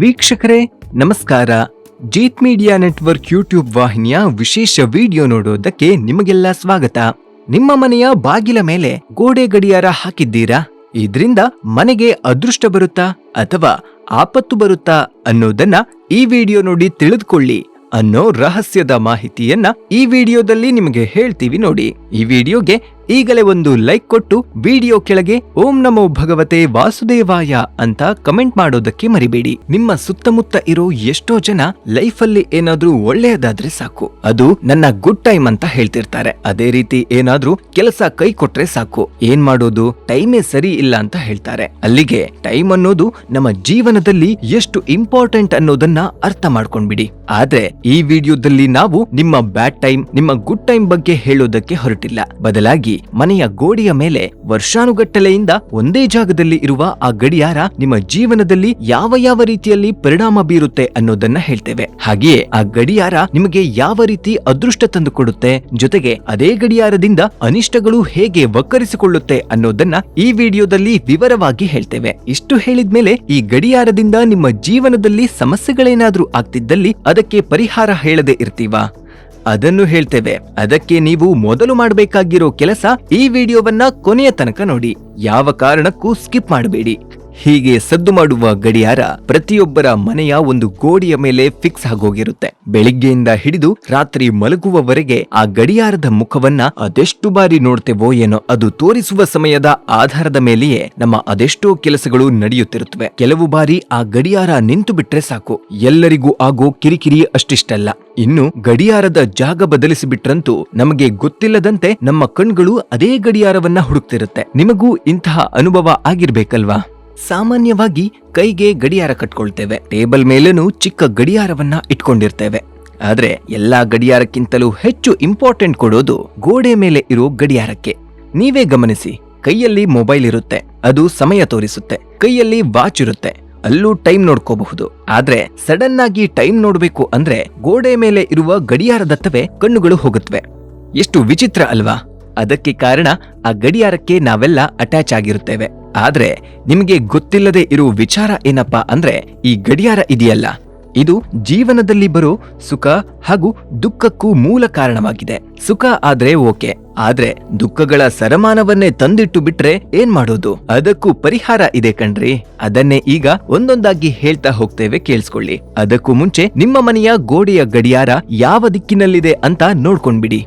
ವೀಕ್ಷಕರೇ, ನಮಸ್ಕಾರ. Jeet media network YouTube ವಾಹಿನಿಯ ವಿಶೇಷ ವಿಡಿಯೋ ನೋಡೋದಕ್ಕೆ ನಿಮಗೆಲ್ಲ ಸ್ವಾಗತ. ನಿಮ್ಮ ಮನೆಯ ಬಾಗಿಲ ಮೇಲೆ ಗೋಡೆ ಗಡಿಯಾರ ಹಾಕಿದ್ದೀರಾ? ಇದ್ರಿಂದ ಮನೆಗೆ ಅದೃಷ್ಟ ಬರುತ್ತಾ ಅಥವಾ ಆಪತ್ತು ಬರುತ್ತಾ ಅನ್ನೋದನ್ನ ಈ ವಿಡಿಯೋ ನೋಡಿ ತಿಳಿದುಕೊಳ್ಳಿ ಅನ್ನೋ ರಹಸ್ಯದ ಮಾಹಿತಿಯನ್ನ ಈ ವಿಡಿಯೋದಲ್ಲಿ ನಿಮಗೆ ಹೇಳ್ತೀವಿ ನೋಡಿ. ಈ ವಿಡಿಯೋಗೆ ಈಗಲೇ ಒಂದು ಲೈಕ್ ಕೊಟ್ಟು ವಿಡಿಯೋ ಕೆಳಗೆ ಓಂ ನಮೋ ಭಗವತೆ ವಾಸುದೇವಾಯ ಅಂತ ಕಮೆಂಟ್ ಮಾಡೋದಕ್ಕೆ ಮರಿಬೇಡಿ. ನಿಮ್ಮ ಸುತ್ತಮುತ್ತ ಇರೋ ಎಷ್ಟೋ ಜನ ಲೈಫಲ್ಲಿ ಏನಾದ್ರೂ ಒಳ್ಳೆಯದಾದ್ರೆ ಸಾಕು. ಅದು ನನ್ನ ಗುಡ್ ಟೈಮ್ ಅಂತ ಹೇಳ್ತಿರ್ತಾರೆ. ಅದೇ ರೀತಿ ಏನಾದ್ರೂ ಕೆಲಸ ಕೈ ಕೊಟ್ರೆ ಸಾಕು. ಏನ್ ಮಾಡೋದು? ಟೈಮೇ ಸರಿ ಇಲ್ಲ ಅಂತ ಹೇಳ್ತಾರೆ. ಅಲ್ಲಿಗೆ ಟೈಮ್ ಅನ್ನೋದು ನಮ್ಮ ಜೀವನದಲ್ಲಿ ಎಷ್ಟು ಇಂಪಾರ್ಟೆಂಟ್ ಅನ್ನೋದನ್ನ ಅರ್ಥ ಮಾಡ್ಕೊಂಡ್ಬಿಡಿ. ಆದ್ರೆ ಈ ವಿಡಿಯೋದಲ್ಲಿ ನಾವು ನಿಮ್ಮ ಬ್ಯಾಡ್ ಟೈಮ್, ನಿಮ್ಮ ಗುಡ್ ಟೈಮ್ ಬಗ್ಗೆ ಹೇಳೋದಕ್ಕೆ ಹೊರಟಿಲ್ಲ. ಬದಲಾಗಿ ಮನೆಯ ಗೋಡೆಯ ಮೇಲೆ ವರ್ಷಾನುಗಟ್ಟಲೆಯಿಂದ ಒಂದೇ ಜಾಗದಲ್ಲಿ ಇರುವ ಆ ಗಡಿಯಾರ ನಿಮ್ಮ ಜೀವನದಲ್ಲಿ ಯಾವ ಯಾವ ರೀತಿಯಲ್ಲಿ ಪರಿಣಾಮ ಬೀರುತ್ತೆ ಅನ್ನೋದನ್ನ ಹೇಳ್ತೇವೆ. ಹಾಗೆಯೇ ಆ ಗಡಿಯಾರ ನಿಮಗೆ ಯಾವ ರೀತಿ ಅದೃಷ್ಟ ತಂದುಕೊಡುತ್ತೆ, ಜೊತೆಗೆ ಅದೇ ಗಡಿಯಾರದಿಂದ ಅನಿಷ್ಟಗಳು ಹೇಗೆ ವಕ್ಕರಿಸಿಕೊಳ್ಳುತ್ತೆ ಅನ್ನೋದನ್ನ ಈ ವಿಡಿಯೋದಲ್ಲಿ ವಿವರವಾಗಿ ಹೇಳ್ತೇವೆ. ಇಷ್ಟು ಹೇಳಿದ್ಮೇಲೆ ಈ ಗಡಿಯಾರದಿಂದ ನಿಮ್ಮ ಜೀವನದಲ್ಲಿ ಸಮಸ್ಯೆಗಳೇನಾದ್ರೂ ಆಗ್ತಿದ್ದಲ್ಲಿ ಅದಕ್ಕೆ ಪರಿಹಾರ ಹೇಳದೆ ಇರ್ತೀವಾ? ಅದನ್ನು ಹೇಳ್ತೇವೆ. ಅದಕ್ಕೆ ನೀವು ಮೊದಲು ಮಾಡಬೇಕಾಗಿರೋ ಕೆಲಸ ಈ ವಿಡಿಯೋವನ್ನ ಕೊನೆಯ ತನಕ ನೋಡಿ. ಯಾವ ಕಾರಣಕ್ಕೂ ಸ್ಕಿಪ್ ಮಾಡಬೇಡಿ. ಹೀಗೆ ಸದ್ದು ಮಾಡುವ ಗಡಿಯಾರ ಪ್ರತಿಯೊಬ್ಬರ ಮನೆಯ ಒಂದು ಗೋಡೆಯ ಮೇಲೆ ಫಿಕ್ಸ್ ಆಗೋಗಿರುತ್ತೆ. ಬೆಳಿಗ್ಗೆಯಿಂದ ಹಿಡಿದು ರಾತ್ರಿ ಮಲಗುವವರೆಗೆ ಆ ಗಡಿಯಾರದ ಮುಖವನ್ನ ಅದೆಷ್ಟು ಬಾರಿ ನೋಡ್ತೇವೋ ಏನೋ ಅದು ತೋರಿಸುವ ಸಮಯದ ಆಧಾರದ ಮೇಲೆಯೇ ನಮ್ಮ ಅದೆಷ್ಟೋ ಕೆಲಸಗಳು ನಡೆಯುತ್ತಿರುತ್ತವೆ. ಕೆಲವು ಬಾರಿ ಆ ಗಡಿಯಾರ ನಿಂತು ಬಿಟ್ರೆ ಸಾಕು. ಎಲ್ಲರಿಗೂ ಆಗೋ ಕಿರಿಕಿರಿ ಅಷ್ಟಿಷ್ಟಲ್ಲ. ಇನ್ನು ಗಡಿಯಾರದ ಜಾಗ ಬದಲಿಸಿಬಿಟ್ರಂತೂ ನಮಗೆ ಗೊತ್ತಿಲ್ಲದಂತೆ ನಮ್ಮ ಕಣ್ಗಳು ಅದೇ ಗಡಿಯಾರವನ್ನ ಹುಡುಕ್ತಿರುತ್ತೆ. ನಿಮಗೂ ಇಂತಹ ಅನುಭವ ಆಗಿರ್ಬೇಕಲ್ವಾ? ಸಾಮಾನ್ಯವಾಗಿ ಕೈಗೆ ಗಡಿಯಾರ ಕಟ್ಕೊಳ್ತೇವೆ. ಟೇಬಲ್ ಮೇಲೂ ಚಿಕ್ಕ ಗಡಿಯಾರವನ್ನ ಇಟ್ಕೊಂಡಿರ್ತೇವೆ. ಆದ್ರೆ ಎಲ್ಲಾ ಗಡಿಯಾರಕ್ಕಿಂತಲೂ ಹೆಚ್ಚು ಇಂಪಾರ್ಟೆಂಟ್ ಕೊಡೋದು ಗೋಡೆ ಮೇಲೆ ಇರೋ ಗಡಿಯಾರಕ್ಕೆ. ನೀವೇ ಗಮನಿಸಿ, ಕೈಯಲ್ಲಿ ಮೊಬೈಲ್ ಇರುತ್ತೆ, ಅದು ಸಮಯ ತೋರಿಸುತ್ತೆ, ಕೈಯಲ್ಲಿ ವಾಚ್ ಇರುತ್ತೆ, ಅಲ್ಲೂ ಟೈಮ್ ನೋಡ್ಕೋಬಹುದು. ಆದ್ರೆ ಸಡನ್ ಆಗಿ ಟೈಮ್ ನೋಡ್ಬೇಕು ಅಂದ್ರೆ ಗೋಡೆ ಮೇಲೆ ಇರುವ ಗಡಿಯಾರದತ್ತವೇ ಕಣ್ಣುಗಳು ಹೋಗುತ್ತವೆ ಎಷ್ಟು ವಿಚಿತ್ರ ಅಲ್ವಾ? ಅದಕ್ಕೆ ಕಾರಣ ಆ ಗಡಿಯಾರಕ್ಕೆ ನಾವೆಲ್ಲ ಅಟ್ಯಾಚ್ ಆಗಿರುತ್ತೇವೆ. ಆದ್ರೆ ನಿಮಗೆ ಗೊತ್ತಿಲ್ಲದೆ ಇರುವ ವಿಚಾರ ಏನಪ್ಪ ಅಂದ್ರೆ ಈ ಗಡಿಯಾರ ಇದೆಯಲ್ಲ. ಇದು ಜೀವನದಲ್ಲಿ ಬರೋ ಸುಖ ಹಾಗೂ ದುಃಖಕ್ಕೂ ಮೂಲ ಕಾರಣವಾಗಿದೆ. ಸುಖ ಆದ್ರೆ ಓಕೆ, ಆದ್ರೆ ದುಃಖಗಳ ಸರಮಾನವನ್ನೇ ತಂದಿಟ್ಟು ಬಿಟ್ರೆ ಏನ್ ಮಾಡೋದು? ಅದಕ್ಕೂ ಪರಿಹಾರ ಇದೆ ಕಣ್ರಿ. ಅದನ್ನೇ ಈಗ ಒಂದೊಂದಾಗಿ ಹೇಳ್ತಾ ಹೋಗ್ತೇವೆ ಕೇಳಿಸ್ಕೊಳ್ಳಿ. ಅದಕ್ಕೂ ಮುಂಚೆ ನಿಮ್ಮ ಮನೆಯ ಗೋಡೆಯ ಗಡಿಯಾರ ಯಾವ ದಿಕ್ಕಿನಲ್ಲಿದೆ ಅಂತ ನೋಡ್ಕೊಂಡ್ಬಿಡಿ.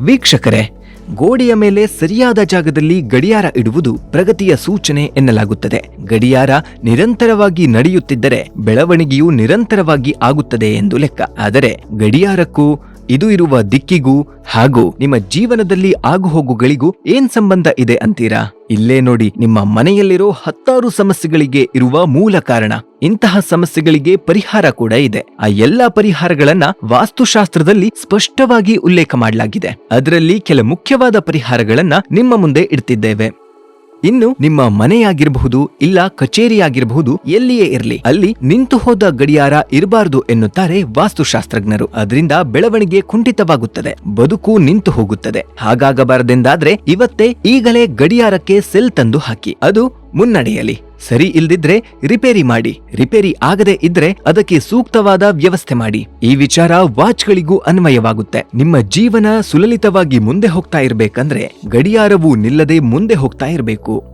ವೀಕ್ಷಕರೇ ಗೋಡೆಯ ಮೇಲೆ ಸರಿಯಾದ ಜಾಗದಲ್ಲಿ ಗಡಿಯಾರ ಇಡುವುದು ಪ್ರಗತಿಯ ಸೂಚನೆ ಎನ್ನಲಾಗುತ್ತದೆ. ಗಡಿಯಾರ ನಿರಂತರವಾಗಿ ನಡೆಯುತ್ತಿದ್ದರೆ ಬೆಳವಣಿಗೆಯು ನಿರಂತರವಾಗಿ ಆಗುತ್ತದೆ ಎಂದು ಲೆಕ್ಕ. ಆದರೆ ಗಡಿಯಾರಕ್ಕೂ, ಇದು ಇರುವ ದಿಕ್ಕಿಗೂ ಹಾಗೂ ನಿಮ್ಮ ಜೀವನದಲ್ಲಿ ಆಗುಹೋಗುಗಳಿಗೂ ಏನ್ ಸಂಬಂಧ ಇದೆ ಅಂತೀರಾ? ಇಲ್ಲೇ ನೋಡಿ ನಿಮ್ಮ ಮನೆಯಲ್ಲಿರೋ ಹತ್ತಾರು ಸಮಸ್ಯೆಗಳಿಗೆ ಇರುವ ಮೂಲ ಕಾರಣ. ಇಂತಹ ಸಮಸ್ಯೆಗಳಿಗೆ ಪರಿಹಾರ ಕೂಡ ಇದೆ. ಆ ಎಲ್ಲಾ ಪರಿಹಾರಗಳನ್ನ ವಾಸ್ತುಶಾಸ್ತ್ರದಲ್ಲಿ ಸ್ಪಷ್ಟವಾಗಿ ಉಲ್ಲೇಖ ಮಾಡಲಾಗಿದೆ. ಅದರಲ್ಲಿ ಕೆಲ ಮುಖ್ಯವಾದ ಪರಿಹಾರಗಳನ್ನ ನಿಮ್ಮ ಮುಂದೆ ಇಡ್ತಿದ್ದೇವೆ. ಇನ್ನು ನಿಮ್ಮ ಮನೆಯಾಗಿರಬಹುದು, ಇಲ್ಲ ಕಚೇರಿಯಾಗಿರಬಹುದು, ಎಲ್ಲಿಯೇ ಇರಲಿ, ಅಲ್ಲಿ ನಿಂತು ಹೋದ ಗಡಿಯಾರ ಇರಬಾರದು ಎನ್ನುತ್ತಾರೆ ವಾಸ್ತುಶಾಸ್ತ್ರಜ್ಞರು. ಅದರಿಂದ ಬೆಳವಣಿಗೆ ಕುಂಠಿತವಾಗುತ್ತದೆ, ಬದುಕು ನಿಂತು ಹೋಗುತ್ತದೆ. ಹಾಗಾಗಬಾರದೆಂದಾದ್ರೆ ಇವತ್ತೇ ಈಗಲೇ ಗಡಿಯಾರಕ್ಕೆ ಸೆಲ್ ತಂದು ಹಾಕಿ, ಅದು ಮುನ್ನಡೆಯಲಿ. ಸರಿ ಇಲ್ದಿದ್ರೆ ರಿಪೇರಿ ಮಾಡಿ. ರಿಪೇರಿ ಆಗದೆ ಇದ್ರೆ ಅದಕ್ಕೆ ಸೂಕ್ತವಾದ ವ್ಯವಸ್ಥೆ ಮಾಡಿ. ಈ ವಿಚಾರ ವಾಚ್ಗಳಿಗೂ ಅನ್ವಯವಾಗುತ್ತೆ. ನಿಮ್ಮ ಜೀವನ ಸುಲಲಿತವಾಗಿ ಮುಂದೆ ಹೋಗ್ತಾ ಇರ್ಬೇಕಂದ್ರೆ ಗಡಿಯಾರವು ನಿಲ್ಲದೆ ಮುಂದೆ ಹೋಗ್ತಾ ಇರಬೇಕು.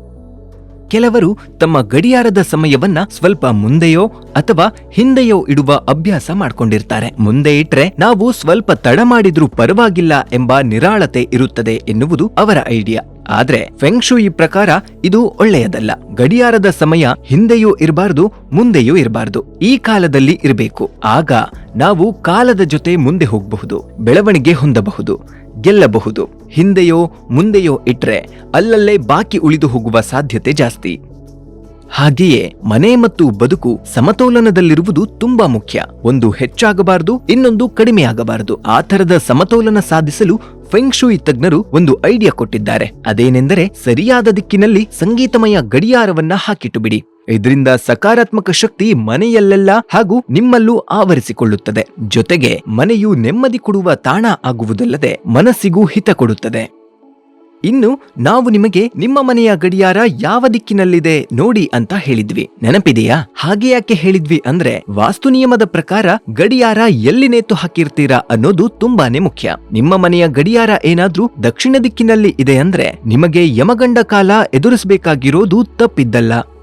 ಕೆಲವರು ತಮ್ಮ ಗಡಿಯಾರದ ಸಮಯವನ್ನ ಸ್ವಲ್ಪ ಮುಂದೆಯೋ ಅಥವಾ ಹಿಂದೆಯೋ ಇಡುವ ಅಭ್ಯಾಸ ಮಾಡ್ಕೊಂಡಿರ್ತಾರೆ. ಮುಂದೆ ಇಟ್ರೆ ನಾವು ಸ್ವಲ್ಪ ತಡ ಮಾಡಿದ್ರೂ ಪರವಾಗಿಲ್ಲ ಎಂಬ ನಿರಾಳತೆ ಇರುತ್ತದೆ ಎನ್ನುವುದು ಅವರ ಐಡಿಯಾ. ಆದ್ರೆ ಫೆಂಗ್ಶೂಯಿ ಪ್ರಕಾರ ಇದು ಒಳ್ಳೆಯದಲ್ಲ. ಗಡಿಯಾರದ ಸಮಯ ಹಿಂದೆಯೂ ಇರಬಾರ್ದು, ಮುಂದೆಯೂ ಇರಬಾರ್ದು. ಈ ಕಾಲದಲ್ಲಿ ಇರಬೇಕು. ಆಗ ನಾವು ಕಾಲದ ಜೊತೆ ಮುಂದೆ ಹೋಗಬಹುದು, ಬೆಳವಣಿಗೆ ಹೊಂದಬಹುದು, ಗೆಲ್ಲಬಹುದು. ಹಿಂದೆಯೋ, ಮುಂದೆಯೋ ಇಟ್ರೆ ಅಲ್ಲಲ್ಲೇ ಬಾಕಿ ಉಳಿದು ಹೋಗುವ ಸಾಧ್ಯತೆ ಜಾಸ್ತಿ. ಹಾಗೆಯೇ ಮನೆ ಮತ್ತು ಬದುಕು ಸಮತೋಲನದಲ್ಲಿರುವುದು ತುಂಬಾ ಮುಖ್ಯ. ಒಂದು ಹೆಚ್ಚಾಗಬಾರದು, ಇನ್ನೊಂದು ಕಡಿಮೆಯಾಗಬಾರದು. ಆ ಥರದ ಸಮತೋಲನ ಸಾಧಿಸಲು ಫೆಂಗ್ಶೂಯಿ ತಜ್ಞರು ಒಂದು ಐಡಿಯಾ ಕೊಟ್ಟಿದ್ದಾರೆ. ಅದೇನೆಂದರೆ ಸರಿಯಾದ ದಿಕ್ಕಿನಲ್ಲಿ ಸಂಗೀತಮಯ ಗಡಿಯಾರವನ್ನ ಹಾಕಿಟ್ಟು ಬಿಡಿ. ಇದರಿಂದ ಸಕಾರಾತ್ಮಕ ಶಕ್ತಿ ಮನೆಯಲ್ಲೆಲ್ಲ ಹಾಗೂ ನಿಮ್ಮಲ್ಲೂ ಆವರಿಸಿಕೊಳ್ಳುತ್ತದೆ. ಜೊತೆಗೆ ಮನೆಯು ನೆಮ್ಮದಿ ಕೊಡುವ ತಾಣ ಆಗುವುದಲ್ಲದೆ ಮನಸ್ಸಿಗೂ ಹಿತ ಕೊಡುತ್ತದೆ. ಇನ್ನು ನಾವು ನಿಮಗೆ ನಿಮ್ಮ ಮನೆಯ ಗಡಿಯಾರ ಯಾವ ದಿಕ್ಕಿನಲ್ಲಿದೆ ನೋಡಿ ಅಂತ ಹೇಳಿದ್ವಿ. ನೆನಪಿದೆಯಾ? ಹಾಗೆ ಯಾಕೆ ಹೇಳಿದ್ವಿ ಅಂದ್ರೆ ವಾಸ್ತು ನಿಯಮದ ಪ್ರಕಾರ ಗಡಿಯಾರ ಎಲ್ಲಿ ನೇತು ಹಾಕಿರ್ತೀರಾ ಅನ್ನೋದು ತುಂಬಾನೇ ಮುಖ್ಯ. ನಿಮ್ಮ ಮನೆಯ ಗಡಿಯಾರ ಏನಾದ್ರೂ ದಕ್ಷಿಣ ದಿಕ್ಕಿನಲ್ಲಿ ಇದೆ ಅಂದ್ರೆ ನಿಮಗೆ ಯಮಗಂಡ ಕಾಲ ಎದುರಿಸಬೇಕಾಗಿರೋದು ತಪ್ಪಿದ್ದಲ್ಲ.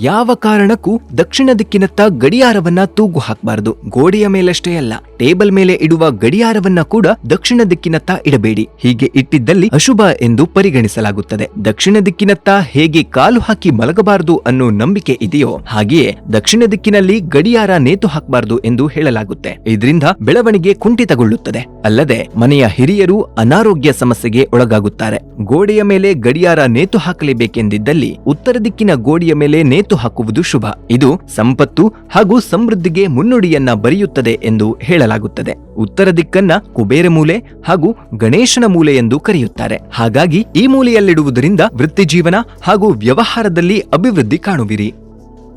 ಯಾವ ಕಾರಣಕ್ಕೂ ದಕ್ಷಿಣ ದಿಕ್ಕಿನತ್ತ ಗಡಿಯಾರವನ್ನ ತೂಗು ಹಾಕಬಾರದು. ಗೋಡೆಯ ಮೇಲಷ್ಟೇ ಅಲ್ಲ, ಟೇಬಲ್ ಮೇಲೆ ಇಡುವ ಗಡಿಯಾರವನ್ನ ಕೂಡ ದಕ್ಷಿಣ ದಿಕ್ಕಿನತ್ತ ಇಡಬೇಡಿ. ಹೀಗೆ ಇಟ್ಟಿದ್ದಲ್ಲಿ ಅಶುಭ ಎಂದು ಪರಿಗಣಿಸಲಾಗುತ್ತದೆ. ದಕ್ಷಿಣ ದಿಕ್ಕಿನತ್ತ ಹೇಗೆ ಕಾಲು ಹಾಕಿ ಮಲಗಬಾರದು ಅನ್ನೋ ನಂಬಿಕೆ ಇದೆಯೋ, ಹಾಗೆಯೇ ದಕ್ಷಿಣ ದಿಕ್ಕಿನಲ್ಲಿ ಗಡಿಯಾರ ನೇತು ಹಾಕಬಾರದು ಎಂದು ಹೇಳಲಾಗುತ್ತೆ. ಇದರಿಂದ ಬೆಳವಣಿಗೆ ಕುಂಠಿತಗೊಳ್ಳುತ್ತದೆ. ಅಲ್ಲದೆ ಮನೆಯ ಹಿರಿಯರು ಅನಾರೋಗ್ಯ ಸಮಸ್ಯೆಗೆ ಒಳಗಾಗುತ್ತಾರೆ. ಗೋಡೆಯ ಮೇಲೆ ಗಡಿಯಾರ ನೇತು ಹಾಕಲೇಬೇಕೆಂದಿದ್ದಲ್ಲಿ ಉತ್ತರ ದಿಕ್ಕಿನ ಗೋಡೆಯ ಮೇಲೆ ನೇತು ಹಾಕುವುದು ಶುಭ. ಇದು ಸಂಪತ್ತು ಹಾಗೂ ಸಮೃದ್ಧಿಗೆ ಮುನ್ನುಡಿಯನ್ನ ಬರೆಯುತ್ತದೆ ಎಂದು ಹೇಳಲಾಗುತ್ತದೆ. ಉತ್ತರ ದಿಕ್ಕನ್ನ ಕುಬೇರ ಮೂಲೆ ಹಾಗೂ ಗಣೇಶನ ಮೂಲೆ ಎಂದು ಕರೆಯುತ್ತಾರೆ. ಹಾಗಾಗಿ ಈ ಮೂಲೆಯಲ್ಲಿಡುವುದರಿಂದ ವೃತ್ತಿಜೀವನ ಹಾಗೂ ವ್ಯವಹಾರದಲ್ಲಿ ಅಭಿವೃದ್ಧಿ ಕಾಣುವಿರಿ.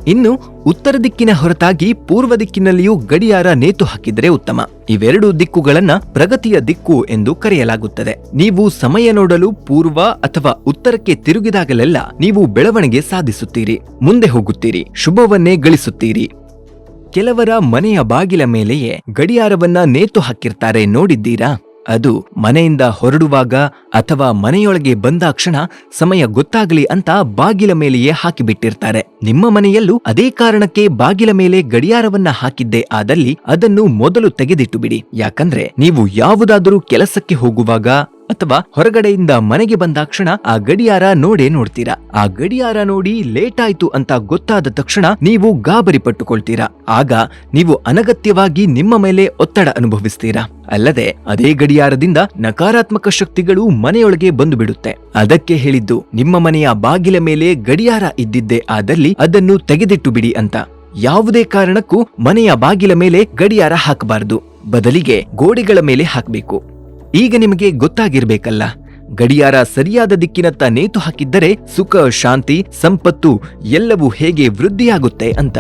ಇನ್ನು ಉತ್ತರ ದಿಕ್ಕಿನ ಹೊರತಾಗಿ ಪೂರ್ವ ದಿಕ್ಕಿನಲ್ಲಿಯೂ ಗಡಿಯಾರ ನೇತು ಹಾಕಿದರೆ ಉತ್ತಮ. ಇವೆರಡು ದಿಕ್ಕುಗಳನ್ನ ಪ್ರಗತಿಯ ದಿಕ್ಕು ಎಂದು ಕರೆಯಲಾಗುತ್ತದೆ. ನೀವು ಸಮಯ ನೋಡಲು ಪೂರ್ವ ಅಥವಾ ಉತ್ತರಕ್ಕೆ ತಿರುಗಿದಾಗಲೆಲ್ಲ ನೀವು ಬೆಳವಣಿಗೆ ಸಾಧಿಸುತ್ತೀರಿ. ಮುಂದೆ ಹೋಗುತ್ತೀರಿ. ಶುಭವನ್ನೇ ಗಳಿಸುತ್ತೀರಿ. ಕೆಲವರ ಮನೆಯ ಬಾಗಿಲ ಮೇಲೆಯೇ ಗಡಿಯಾರವನ್ನ ನೇತು ಹಾಕಿರ್ತಾರೆ ನೋಡಿದ್ದೀರಾ? ಅದು ಮನೆಯಿಂದ ಹೊರಡುವಾಗ ಅಥವಾ ಮನೆಯೊಳಗೆ ಬಂದಾಕ್ಷಣ ಸಮಯ ಗೊತ್ತಾಗಲಿ ಅಂತ ಬಾಗಿಲ ಮೇಲೆಯೇ ಹಾಕಿಬಿಟ್ಟಿರ್ತಾರೆ. ನಿಮ್ಮ ಮನೆಯಲ್ಲೂ ಅದೇ ಕಾರಣಕ್ಕೆ ಬಾಗಿಲ ಮೇಲೆ ಗಡಿಯಾರವನ್ನ ಹಾಕಿದ್ದೆ, ಆದಲ್ಲಿ ಅದನ್ನು ಮೊದಲು ತೆಗೆದಿಟ್ಟು ಬಿಡಿ ಯಾಕಂದ್ರೆ ನೀವು ಯಾವುದಾದರೂ ಕೆಲಸಕ್ಕೆ ಹೋಗುವಾಗ ಅಥವಾ ಹೊರಗಡೆಯಿಂದ ಮನೆಗೆ ಬಂದಾಕ್ಷಣ ಆ ಗಡಿಯಾರ ನೋಡೇ ನೋಡ್ತೀರಾ? ಆ ಗಡಿಯಾರ ನೋಡಿ ಲೇಟ್ ಆಯ್ತು ಅಂತ ಗೊತ್ತಾದ ತಕ್ಷಣ ನೀವು ಗಾಬರಿ ಪಟ್ಟುಕೊಳ್ತೀರಾ ಆಗ ನೀವು ಅನಗತ್ಯವಾಗಿ ನಿಮ್ಮ ಮೇಲೆ ಒತ್ತಡ ಅನುಭವಿಸ್ತೀರಾ? ಅಲ್ಲದೆ ಅದೇ ಗಡಿಯಾರದಿಂದ ನಕಾರಾತ್ಮಕ ಶಕ್ತಿಗಳು ಮನೆಯೊಳಗೆ ಬಂದು ಬಿಡುತ್ತೆ ಅದಕ್ಕೆ ಹೇಳಿದ್ದು, ನಿಮ್ಮ ಮನೆಯ ಬಾಗಿಲ ಮೇಲೆ ಗಡಿಯಾರ ಇದ್ದಿದ್ದೆ ಆದಲ್ಲಿ ಅದನ್ನು ತೆಗೆದಿಟ್ಟು ಬಿಡಿ ಅಂತ. ಯಾವುದೇ ಕಾರಣಕ್ಕೂ ಮನೆಯ ಬಾಗಿಲ ಮೇಲೆ ಗಡಿಯಾರ ಹಾಕಬಾರದು. ಬದಲಿಗೆ ಗೋಡೆಗಳ ಮೇಲೆ ಹಾಕಬೇಕು. ಈಗ ನಿಮಗೆ ಗೊತ್ತಾಗಿರ್ಬೇಕಲ್ಲ. ಗಡಿಯಾರ ಸರಿಯಾದ ದಿಕ್ಕಿನತ್ತ ನೇತು ಹಾಕಿದ್ದರೆ ಸುಖ, ಶಾಂತಿ, ಸಂಪತ್ತು ಎಲ್ಲವೂ ಹೇಗೆ ವೃದ್ಧಿಯಾಗುತ್ತೆ ಅಂತ.